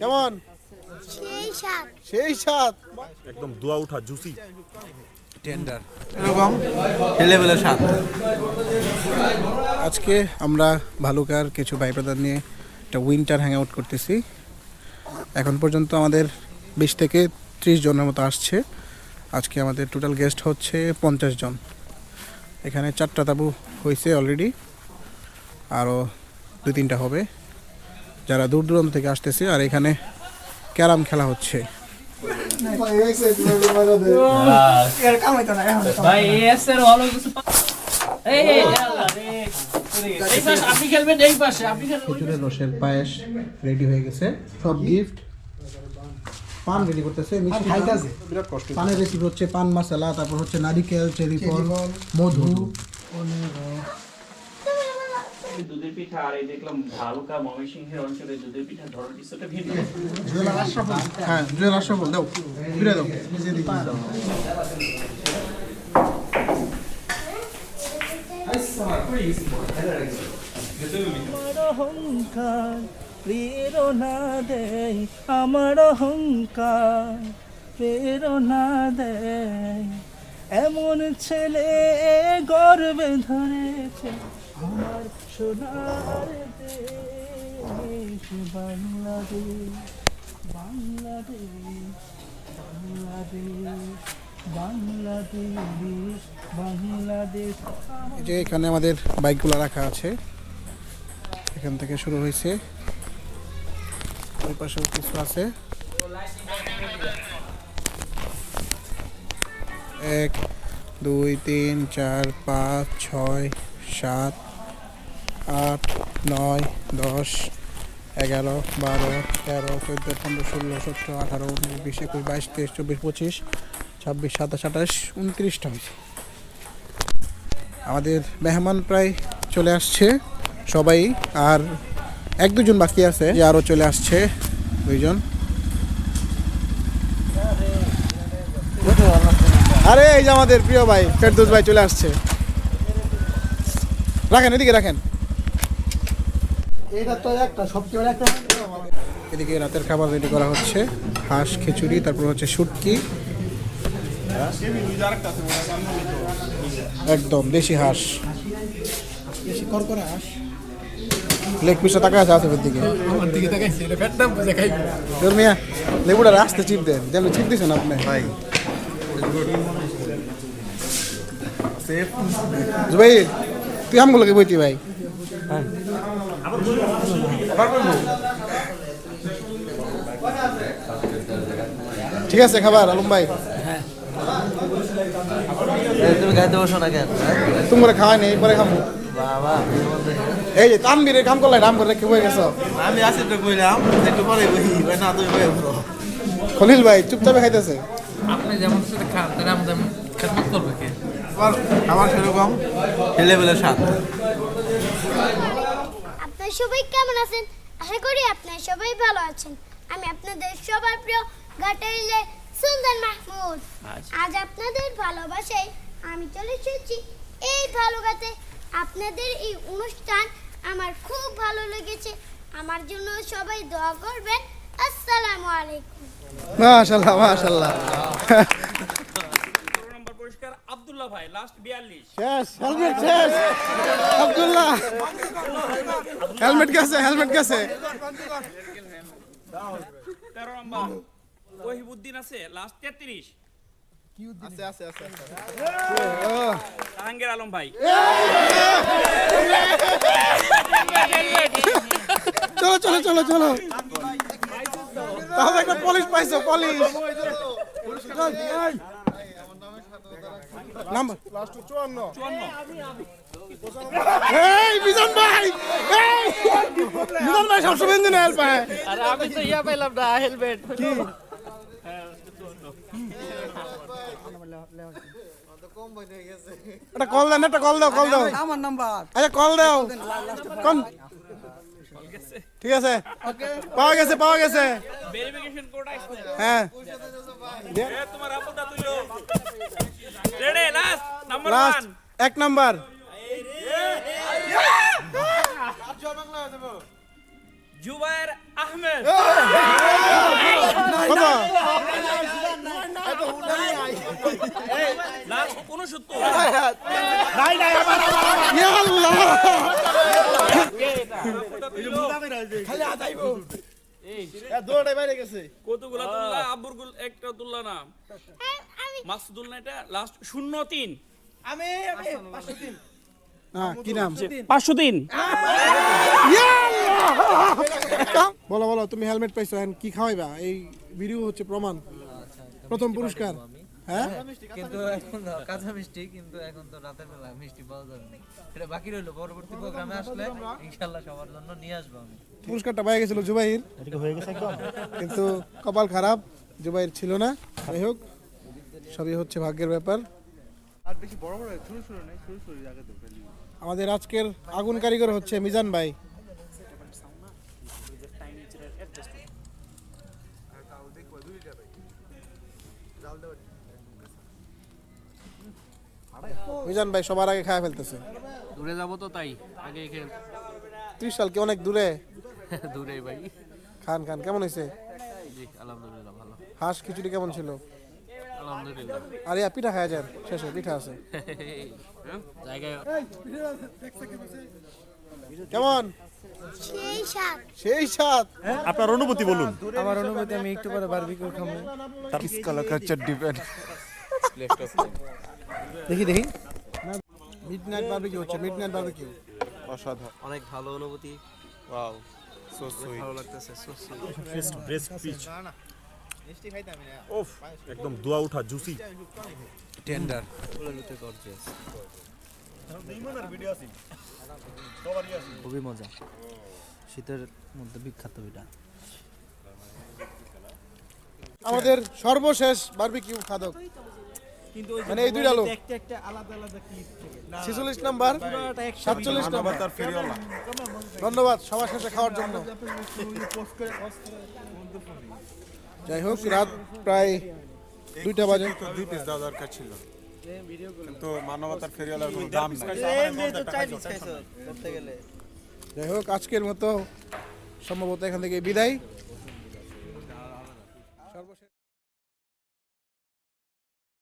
কেমন? সেই স্বাদ। একদম দোয়া উঠা জুসি টেন্ডার এরকম লেভেলের স্বাদ। আজকে আমরা ভালুকার কিছু ভাই ব্রাদার নিয়ে একটা উইন্টার হ্যাং আউট করতেছি। এখন পর্যন্ত আমাদের বিশ থেকে ত্রিশ জনের মতো আসছে। আজকে আমাদের টোটাল গেস্ট হচ্ছে পঞ্চাশ জন। এখানে চারটা তাবু হয়েছে অলরেডি আরও দুই তিনটা হবে। যারা দূর দূরান্ত থেকে আসতেছে আর এখানে ক্যারাম খেলা হচ্ছে। খেজুরের রসের পায়েস রেডি হয়ে গেছে। সব গিফট পান রেডি করতেছে মিষ্টি খাইতেছে। বিরাট কষ্ট পানের রেসিপি হচ্ছে পান মশলা তারপর হচ্ছে নারিকেল চেরি ফল মধু। দুধের পিঠা আর এই দেখলাম ভালুকা ময়মনসিংহের অঞ্চলে দুধের পিঠা ধরন কিছুটা ভিন্ন। হ্যাঁ জুয়েল আশরাফুল দাও ফিরে দাও আমার অহংকার প্রেরণা দেয় আমার অহংকার প্রেরণা দেয়। এমন ছেলে গর্বে ধরেছে আমার সোনার দেশ বাংলাদেশ বাংলাদেশ বাংলাদেশ বাংলাদেশ যে এখানে আমাদের বাইকগুলো রাখা আছে। এখান থেকে শুরু হয়েছে। ওই পাশেও কিছু আছে। এক, দুই, তিন, চার, পাঁচ, ছয়, সাত আট, নয়, দশ, এগারো, বারো, তেরো, চোদ্দ, পনেরো, ষোলো, সতেরো, আঠারো, উনিশ, বিশ, একুশ, বাইশ, তেইশ, চব্বিশ, পঁচিশ, ছাব্বিশ, সাতাশ, আঠাশ উনত্রিশটা হয়েছে। আমাদের মেহমান প্রায় চলে আসছে, সবাই আর এক দুজন বাকি আছে, যে আরও চলে আসছে দুইজন। আরে, এই যে আমাদের প্রিয় ভাই, ফেরদৌস ভাই চলে আসছে। রাখেন, এদিকে রাখেন। এদিকে রাতের খাবার রেডি করা হচ্ছে। হাঁস খিচুড়ি তারপর হচ্ছে শুটকি। একদম দেশি হাঁস। দেশি করকরা হাঁস। লেগ পিসটা আছে দিকে। আমার দিকে তাকাইছি এটা ফ্যাটটা বুঝে খাই তোর মিয়া লেবুটা রাস্তে চিপ দেন। যেমন চিপ দিছেন আপনি। ভাই। ভাই তুই আমগুলোকে বইতি ভাই। ঠিক আছে খাবার আলম ভাই। তুমি গাইতে বসো না কেন তুমি খাওয়াই নেই পরে খাব এই যে কাম করলে নাম করে রেখে বই গেছো? আমি আসি তো কইলাম একটু পরে বই ভাই না তুমি বই খলিল ভাই চুপচাপে খাইতেছে। আপনি যেমন সাথে খান তাহলে আমাদের খেদমত করবে কে? আমার সেরকম লেভেলের স্বাদ। আপনার সবাই কেমন আছেন? আশা করি আপনার সবাই ভালো আছেন। আমি আপনাদের সবার প্রিয় গাটাইলে সুন্দর মাহমুদ। আজ আপনাদের ভালোবাসায় আমি চলে এসেছি এই ভালোগাতে আপনাদের এই অনুষ্ঠান আমার খুব ভালো লেগেছে। আমার জন্য সবাই দোয়া করবেন। আসসালামু আলাইকুম। মাশাল্লাহ মাশাল্লাহ নম্বর পরিষ্কার আব্দুল্লাহ ভাই লাস্ট 42 শেষ হেলমেট শেষ আব্দুল্লাহ হেলমেট গেছে হেলমেট গেছে 13 নম্বর ওহিবুদ্দিন আছে লাস্ট 33 জাহাঙ্গীর আলম ভাই চলো চলো চলো চলো তাহলে একটা পুলিশ পাইছো পুলিশ নাম্বার এই বিজন ভাই এই! বিজন ভাই সবসময় ইঞ্জিনে হেল্প পায় আরে আমি তো ইয়া পাইলাম না হেলমেট কি একটা কল দেন একটা কল দাও কল দাও আমার নাম্বার আচ্ছা কল দাও কোন ঠিক আছে পাওয়া গেছে পাওয়া গেছে ভেরিফিকেশন কোড আসছে হ্যাঁ এ তোমার আপুটা তুলো রেডি লাস্ট নাম্বার লাস্ট 1 এক নাম্বার জুবায়ের আহমেদ না ইয়া আল্লাহ দৌড়াই বাইরে গেছে। কতগুলা তুললা? আব্বুর গুল একটা তুললা না? মাকসুদুল না এটা? লাস্ট শূন্য তিন। আমি আমি পাঁচশো তিন। কি নাম? পাঁচশো তিন। বলো বলো তুমি হেলমেট পাইছো কি খাওয়াইবা? এই ভিডিও হচ্ছে প্রমাণ। প্রথম পুরস্কার। হ্যাঁ? কিন্তু এখন কাঁচা মিষ্টি কিন্তু এখন তো রাতের বেলা মিষ্টি পাওয়া যাবে না। এটা বাকি রইল পরবর্তী প্রোগ্রামে আসলে ইনশাল্লাহ সবার জন্য নিয়ে আসব আমি। পুরস্কারটা পাই গেছিল জুবাইর। কিন্তু কপাল খারাপ জুবাইর ছিল না। যাই হোক সবই হচ্ছে ভাগ্যের ব্যাপার। আর বেশি বড় বড় শুরু শুরু নাই শুরু আগে তো আমাদের আজকের আগুন কারিগর হচ্ছে মিজান ভাই। মিজান ভাই সবার আগে খায় ফেলতেছে। দূরে যাব তো তাই আগে খেল। ত্রিশ সাল কি অনেক দূরে? দূরে ভাই। খান খান কেমন হয়েছে? জি আলহামদুলিল্লাহ ভালো। হাঁস খিচুড়ি কেমন ছিল? আলহামদুলিল্লাহ। আরে ইয়া, পিঠা খাওয়া যান শেষে পিঠা আছে। জায়গায় কেমন? সেই সাত আপনার অনুভূতি বলুন। আমার অনুভূতি আমি একটু পরে বারবিকিউ খাব। কিস কালার কালচার ডিপেন্ড দেখি দেখি। মিডনাইট বারবিকিউ হচ্ছে মিডনাইট বারবিকিউ অসাধারণ। অনেক ভালো অনুভূতি। ওয়াও সো সুইট ভালো লাগতেছে so sweet। বেস্ট ব্রেস্ট পিচ মিষ্টি খাইতে আমি না। ওফ একদম দোয়া উঠা জুসি টেন্ডার ফুলেলুতে গর্জিয়াস খুবই মজা। শীতের মধ্যে বিখ্যাত এটা। আমাদের সর্বশেষ বারবিকিউ খাদক। মানে এই দুইটা লোক। ছেচল্লিশ নাম্বার সাতচল্লিশ নাম্বার। তার ফেরিওয়ালা। ধন্যবাদ সবার শেষে খাওয়ার জন্য। যাই হোক রাত প্রায় দুইটা বাজে। দুই পিস দেওয়া দরকার ছিল। কিন্তু মানবতার ফেরিওয়ালার কোনো দাম নাই। যাই হোক আজকের মতো সম্ভবত এখান থেকে বিদায়।